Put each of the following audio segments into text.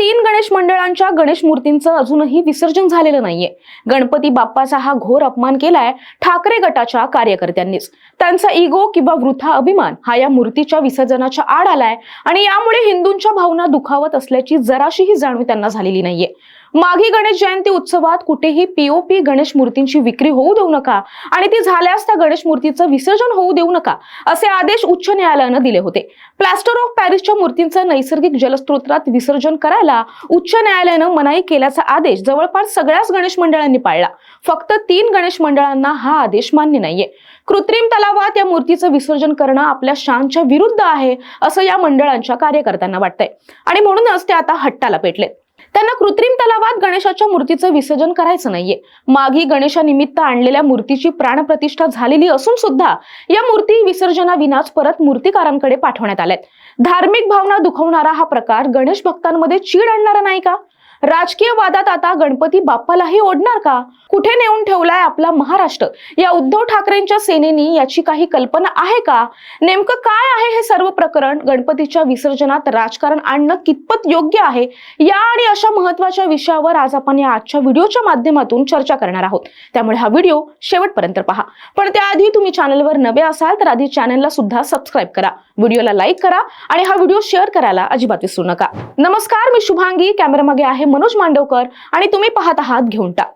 तीन गणेश मंडळांच्या गणेश मूर्तींचं अजूनही विसर्जन झालेलं नाहीये. गणपती बाप्पाचा हा घोर अपमान केलाय ठाकरे गटाच्या कार्यकर्त्यांनीच. त्यांचा इगो किंवा वृथा अभिमान हा या मूर्तीच्या विसर्जनाच्या आड आलाय आणि यामुळे हिंदूंच्या भावना दुखावत असल्याची जराशीही जाणीव त्यांना झालेली नाहीये. माघी गणेश जयंती उत्सवात कुठेही पीओपी गणेश मूर्तींची विक्री होऊ देऊ नका आणि ती झाल्यास त्या गणेश मूर्तीचं विसर्जन होऊ देऊ नका असे आदेश उच्च न्यायालयानं दिले होते. प्लॅस्टर ऑफ पॅरिसच्या मूर्तींचं नैसर्गिक जलस्त्रोत्रात विसर्जन करायला उच्च न्यायालयानं मनाई केल्याचा आदेश जवळपास सगळ्याच गणेश मंडळांनी पाळला. फक्त तीन गणेश मंडळांना हा आदेश मान्य नाहीये. कृत्रिम तलावात या मूर्तीचं विसर्जन करणं आपल्या शानच्या विरुद्ध आहे असं या मंडळांच्या कार्यकर्त्यांना वाटतंय. आणि म्हणूनच ते आता हट्टाला पेटलेत. त्यांना कृत्रिम तलावात गणेशाच्या मूर्तीचं विसर्जन करायचं नाहीये. मागी गणेशानिमित्त आणलेल्या मूर्तीची प्राणप्रतिष्ठा झालेली असून सुद्धा या मूर्ती विसर्जनाविनाच परत मूर्तिकारांकडे पाठवण्यात आल्यात. धार्मिक भावना दुखवणारा हा प्रकार गणेश भक्तांमध्ये चीड आणणारा नाही का? राजकीय वादात आता गणपती बाप्पालाही ओढणार का? कुठे नेऊन ठेवलाय आपला महाराष्ट्र? या उद्धव ठाकरेंच्या सेनेनी याची काही कल्पना आहे का? नेमकं काय आहे हे सर्व प्रकरण? गणपतीच्या विसर्जनात राजकारण आणणं कितपत योग्य आहे? या आणि अशा महत्त्वाच्या विषयावर आज आपण या आजच्या व्हिडिओच्या माध्यमातून चर्चा करणार आहोत. त्यामुळे हा व्हिडिओ शेवटपर्यंत पहा. पण त्याआधी तुम्ही चॅनलवर नवे असाल तर आधी चॅनलला सुद्धा सबस्क्राईब करा. व्हिडिओला लाईक करा आणि हा व्हिडिओ शेअर करायला अजिबात विसरू नका. नमस्कार मी शुभांगी. कॅमेरामागे आहे मनोज मांडवकर आणि तुम्ही पाहत आहात घेऊन टाक.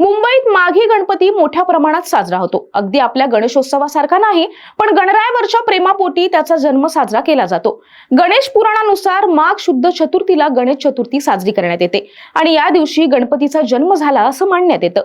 मुंबईत माघी गणपती मोठ्या प्रमाणात साजरा होतो. अगदी आपल्या गणेशोत्सवासारखा नाही पण गणरायावरच्या प्रेमापोटी त्याचा जन्म साजरा केला जातो. गणेश पुराणानुसार माघ शुद्ध चतुर्थीला गणेश चतुर्थी साजरी करण्यात येते आणि या दिवशी गणपतीचा जन्म झाला असं मानण्यात येतं.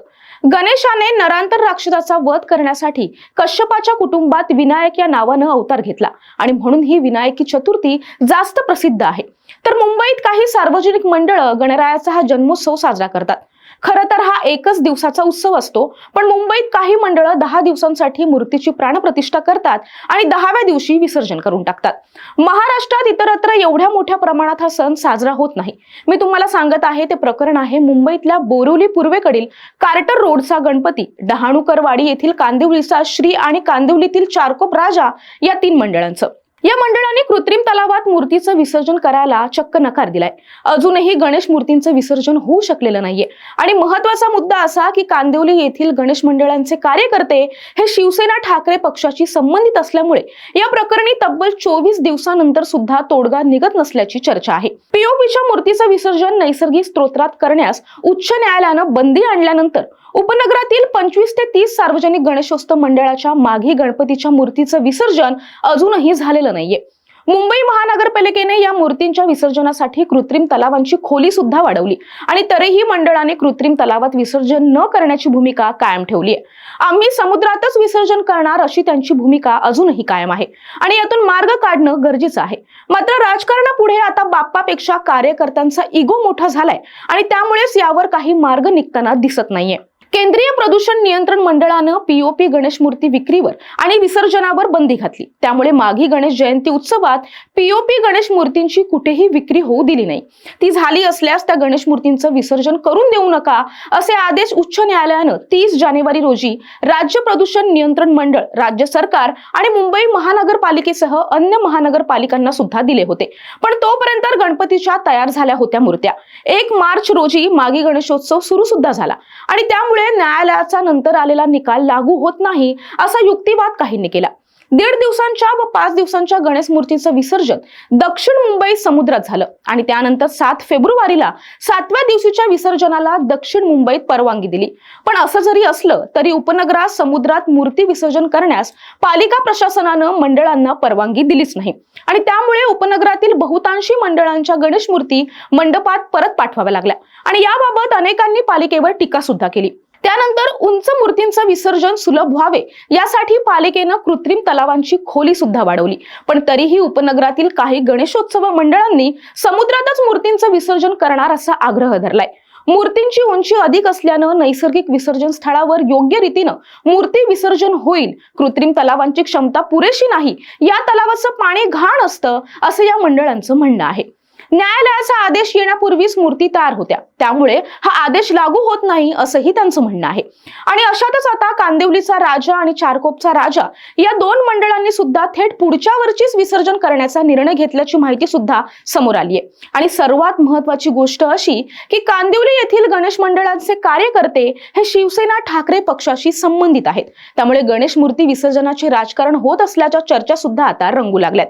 गणेशाने नरांतर राक्षसाचा वध करण्यासाठी कश्यपाच्या कुटुंबात विनायक या नावानं अवतार घेतला. आणि म्हणून ही विनायकी चतुर्थी जास्त प्रसिद्ध आहे. तर मुंबईत काही सार्वजनिक मंडळ गणरायाचा हा जन्मोत्सव साजरा करतात. खरं तर हा एकच दिवसाचा उत्सव असतो. पण मुंबईत काही मंडळं दहा दिवसांसाठी मूर्तीची प्राणप्रतिष्ठा करतात आणि दहाव्या दिवशी विसर्जन करून टाकतात. महाराष्ट्रात इतरत्र एवढ्या मोठ्या प्रमाणात हा सण साजरा होत नाही. मी तुम्हाला सांगत आहे ते प्रकरण आहे मुंबईतल्या बोरिवली पूर्वेकडील कार्टर रोडचा गणपती. डहाणूकरवाडी येथील कांदिवलीचा श्री आणि कांदिवलीतील चारकोप राजा या तीन मंडळांचं. या मंडळाने कृत्रिम तलावात मूर्तीचं विसर्जन करायला चक्क नकार दिलाय. अजूनही गणेश मूर्तींचं विसर्जन होऊ शकलेलं नाहीये. आणि महत्त्वाचा मुद्दा असा की कांदिवली येथील गणेश मंडळांचे कार्यकर्ते हे शिवसेना ठाकरे पक्षाशी संबंधित असल्यामुळे या प्रकरणी तब्बल चोवीस दिवसानंतर सुद्धा तोडगा निघत नसल्याची चर्चा आहे. पीओपीच्या मूर्तीचं विसर्जन नैसर्गिक स्तोत्रात करण्यास उच्च न्यायालयानं बंदी आणल्यानंतर उपनगरातील पंचवीस ते तीस सार्वजनिक गणेशोत्सव मंडळाच्या माघी गणपतीच्या मूर्तीचं विसर्जन अजूनही झालेलं नाहीये. मुंबई महानगरपालिकेने या मूर्तींच्या विसर्जनासाठी कृत्रिम तलावांची खोली सुद्धा वाढवली आणि तरीही मंडळाने कृत्रिम तलावात विसर्जन न करण्याची भूमिका कायम ठेवली आहे. आम्ही समुद्रातच विसर्जन करणार अशी त्यांची भूमिका अजूनही कायम आहे आणि यातून मार्ग काढणं गरजेचं आहे. मात्र राजकारणापुढे आता बाप्पापेक्षा कार्यकर्त्यांचा इगो मोठा झालाय आणि त्यामुळेच यावर काही मार्ग निघताना दिसत नाहीये. केंद्रीय प्रदूषण नियंत्रण मंडळानं पीओपी गणेश मूर्ती विक्रीवर आणि विसर्जनावर बंदी घातली. त्यामुळे माघी गणेश जयंती उत्सवात पीओपी गणेश मूर्तींची कुठेही विक्री होऊ दिली नाही. ती झाली असल्यास त्या गणेश मूर्तींचं विसर्जन करून देऊ नका असे आदेश उच्च न्यायालयानं तीस जानेवारी रोजी राज्य प्रदूषण नियंत्रण मंडळ राज्य सरकार आणि मुंबई महानगरपालिकेसह अन्य महानगरपालिकांना सुद्धा दिले होते. पण तोपर्यंत गणपतीच्या तयार झाल्या होत्या मूर्त्या. एक मार्च रोजी मागी गणेशोत्सव सुरू सुद्धा झाला आणि त्यामुळे न्यायालयाचा नंतर आलेला निकाल लागू होत नाही असा युक्तिवाद काहींनी केला. दीड दिवसांच्या व पाच दिवसांच्या गणेश मूर्तीचं विसर्जन दक्षिण मुंबईत समुद्रात झालं आणि त्यानंतर सात फेब्रुवारीला सातव्या दिवशीच्या विसर्जनाला दक्षिण मुंबईत परवानगी दिली. पण असं जरी असलं तरी उपनगरात समुद्रात मूर्ती विसर्जन करण्यास पालिका प्रशासनानं मंडळांना परवानगी दिलीच नाही. आणि त्यामुळे उपनगरातील बहुतांशी मंडळांच्या गणेश मूर्ती मंडपात परत पाठवाव्या लागल्या. आणि याबाबत अनेकांनी पालिकेवर टीका सुद्धा केली. त्यानंतर उंच मूर्तींचं विसर्जन सुलभ व्हावे. यासाठी पालिकेनं कृत्रिम तलावांची खोली सुद्धा वाढवली. पण तरीही उपनगरातील काही गणेशोत्सव मंडळांनी समुद्रातच मूर्तींचं विसर्जन करणार असा आग्रह धरलाय. मूर्तींची उंची अधिक असल्यानं नैसर्गिक विसर्जन स्थळावर योग्य रीतीनं मूर्ती विसर्जन होईल. कृत्रिम तलावांची क्षमता पुरेशी नाही. या तलावाचं पाणी घाण असतं असं या मंडळांचं म्हणणं आहे. न्यायालयाचा आदेश येण्यापूर्वीच मूर्ती तयार होत्या. त्यामुळे हा आदेश लागू होत नाही असंही त्यांचं म्हणणं आहे. आणि अशातच आता कांदिवलीचा राजा आणि चारकोपचा राजा या दोन मंडळांनी सुद्धा थेट पुढच्या वर्षीच विसर्जन करण्याचा निर्णय घेतल्याची माहिती सुद्धा समोर आली आहे. आणि सर्वात महत्वाची गोष्ट अशी की कांदिवली येथील गणेश मंडळांचे कार्यकर्ते हे शिवसेना ठाकरे पक्षाशी संबंधित आहेत. त्यामुळे गणेश मूर्ती विसर्जनाचे राजकारण होत असल्याच्या चर्चा सुद्धा आता रंगू लागल्यात.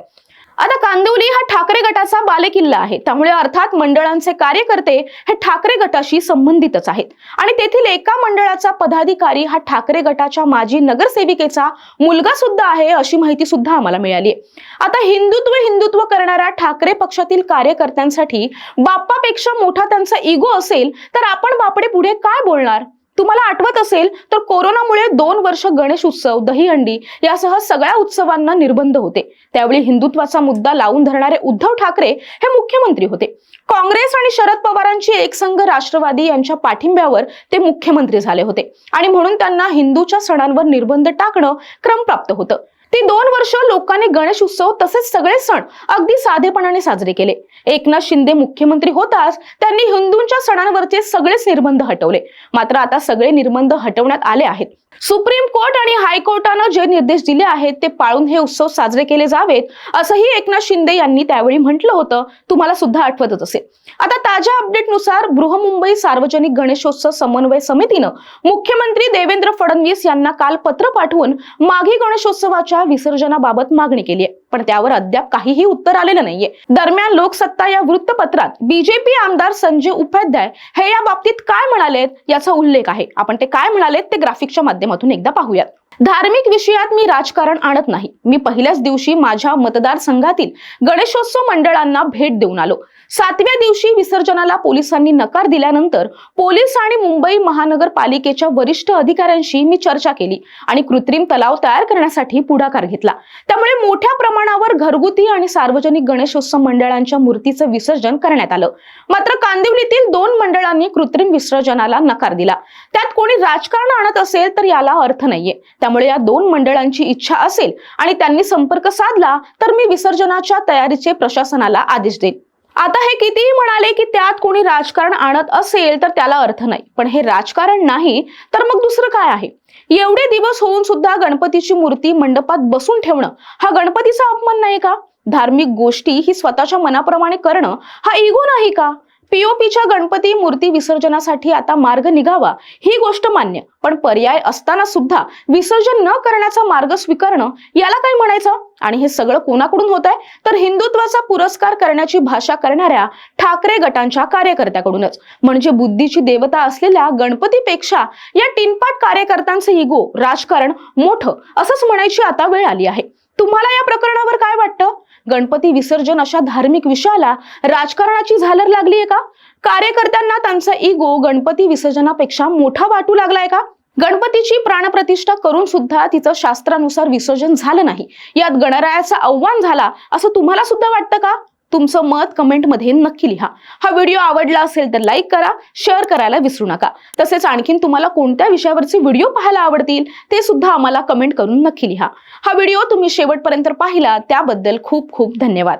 आता कांदिवली हा ठाकरे गटाचा बालेकिल्ला आहे. त्यामुळे अर्थात मंडळांचे कार्यकर्ते हे ठाकरे गटाशी संबंधितच आहेत. आणि तेथील एका मंडळाचा पदाधिकारी हा ठाकरे गटाच्या माजी नगरसेविकेचा मुलगा सुद्धा आहे अशी माहिती सुद्धा आम्हाला मिळाली आहे. आता हिंदुत्व हिंदुत्व करणाऱ्या ठाकरे पक्षातील कार्यकर्त्यांसाठी बाप्पापेक्षा मोठा त्यांचा इगो असेल तर आपण बापडे पुढे काय बोलणार? तुम्हाला आठवत असेल तर कोरोनामुळे दोन वर्ष गणेश उत्सव दहीहंडी यासह सगळ्या उत्सवांना निर्बंध होते. त्यावेळी हिंदुत्वाचा मुद्दा लावून धरणारे उद्धव ठाकरे हे मुख्यमंत्री होते. काँग्रेस आणि शरद पवारांची एकसंघ राष्ट्रवादी यांच्या पाठिंब्यावर ते मुख्यमंत्री झाले होते. आणि म्हणून त्यांना हिंदूच्या सणांवर निर्बंध टाकणं क्रमप्राप्त होतं. ती दोन वर्ष लोकांनी गणेश उत्सव तसेच सगळे सण अगदी साधेपणाने साजरे केले. एकनाथ शिंदे मुख्यमंत्री होताच त्यांनी हिंदूंच्या सणांवरचे सगळेच निर्बंध हटवले. मात्र आता सगळे निर्बंध हटवण्यात आले आहेत. सुप्रीम कोर्ट आणि हायकोर्टानं जे निर्देश दिले आहेत ते पाळून हे उत्सव साजरे केले जावेत असंही एकनाथ शिंदे यांनी त्यावेळी म्हटलं होतं. तुम्हाला सुद्धा आठवतच असेल. आता ताज्या अपडेटनुसार बृहमुंबई सार्वजनिक गणेशोत्सव समन्वय समितीनं मुख्यमंत्री देवेंद्र फडणवीस यांना काल पत्र पाठवून माघी गणेशोत्सवाच्या विसर्जनाबाबत मागणी केली आहे. पण त्यावर अद्याप काहीही उत्तर आलेलं नाहीये. दरम्यान लोकसत्ता या वृत्तपत्रात बीजेपी आमदार संजय उपाध्याय हे या बाबतीत काय म्हणालेत याचा उल्लेख आहे. आपण ते काय म्हणालेत ते ग्राफिकच्या माध्यमातून एकदा पाहूयात. धार्मिक विषयात मी राजकारण आणत नाही. मी पहिल्याच दिवशी माझ्या मतदारसंघातील गणेशोत्सव मंडळांना भेट देऊन आलो. सातव्या दिवशी विसर्जनाला पोलिसांनी नकार दिल्यानंतर पोलीस आणि मुंबई महानगरपालिकेच्या वरिष्ठ अधिकाऱ्यांशी मी चर्चा केली आणि कृत्रिम तलाव तयार करण्यासाठी पुढाकार घेतला. त्यामुळे मोठ्या प्रमाणावर घरगुती आणि सार्वजनिक गणेशोत्सव मंडळांच्या मूर्तीचं विसर्जन करण्यात आलं. मात्र कांदिवलीतील दोन मंडळांनी कृत्रिम विसर्जनाला नकार दिला. त्यात कोणी राजकारण आणत असेल तर याला अर्थ नाहीये. त्यामुळे या दोन मंडळांची इच्छा असेल आणि त्यांनी संपर्क साधला तर मी विसर्जनाच्या तयारीचे प्रशासनाला आदेश देईन. आता हे कितीही म्हणाले की त्यात कोणी राजकारण आणत असेल तर त्याला अर्थ नाही. पण हे राजकारण नाही तर मग दुसरं काय आहे? एवढे दिवस होऊन सुद्धा गणपतीची मूर्ती मंडपात बसून ठेवणं हा गणपतीचा अपमान नाही का? धार्मिक गोष्टी ही स्वतःच्या मनाप्रमाणे करणं हा इगो नाही का? पीओपीच्या गणपती मूर्ती विसर्जनासाठी आता मार्ग निघावा ही गोष्ट मान्य. पण पर्याय असताना सुद्धा विसर्जन न करण्याचा मार्ग स्वीकारणं याला काय म्हणायचं? आणि हे सगळं कोणाकडून होत आहे तर हिंदुत्वाचा पुरस्कार करण्याची भाषा करणाऱ्या ठाकरे गटांच्या कार्यकर्त्याकडूनच. म्हणजे बुद्धीची देवता असलेल्या गणपतीपेक्षा या टिनपाट कार्यकर्त्यांचं इगो राजकारण मोठं असंच म्हणायची आता वेळ आली आहे. तुम्हाला या प्रकरणावर काय वाटतं? गणपती विसर्जन अशा धार्मिक विषयाला राजकारणाची झालर लागली आहे का? कार्यकर्त्यांना त्यांचा इगो गणपती विसर्जनापेक्षा मोठा वाटू लागलाय का? गणपतीची प्राणप्रतिष्ठा करून सुद्धा तिचं शास्त्रानुसार विसर्जन झालं नाही. यात गणरायाचं आव्हान झाला असं तुम्हाला सुद्धा वाटतं का? तुमचं मत कमेंटमध्ये नक्की लिहा. हा व्हिडिओ आवडला असेल तर लाईक करा शेअर करायला विसरू नका. तसेच आणखीन तुम्हाला कोणत्या विषयावरचे व्हिडिओ पाहायला आवडतील ते सुद्धा आम्हाला कमेंट करून नक्की लिहा. हा व्हिडिओ तुम्ही शेवटपर्यंत पाहिला त्याबद्दल खूप खूप धन्यवाद.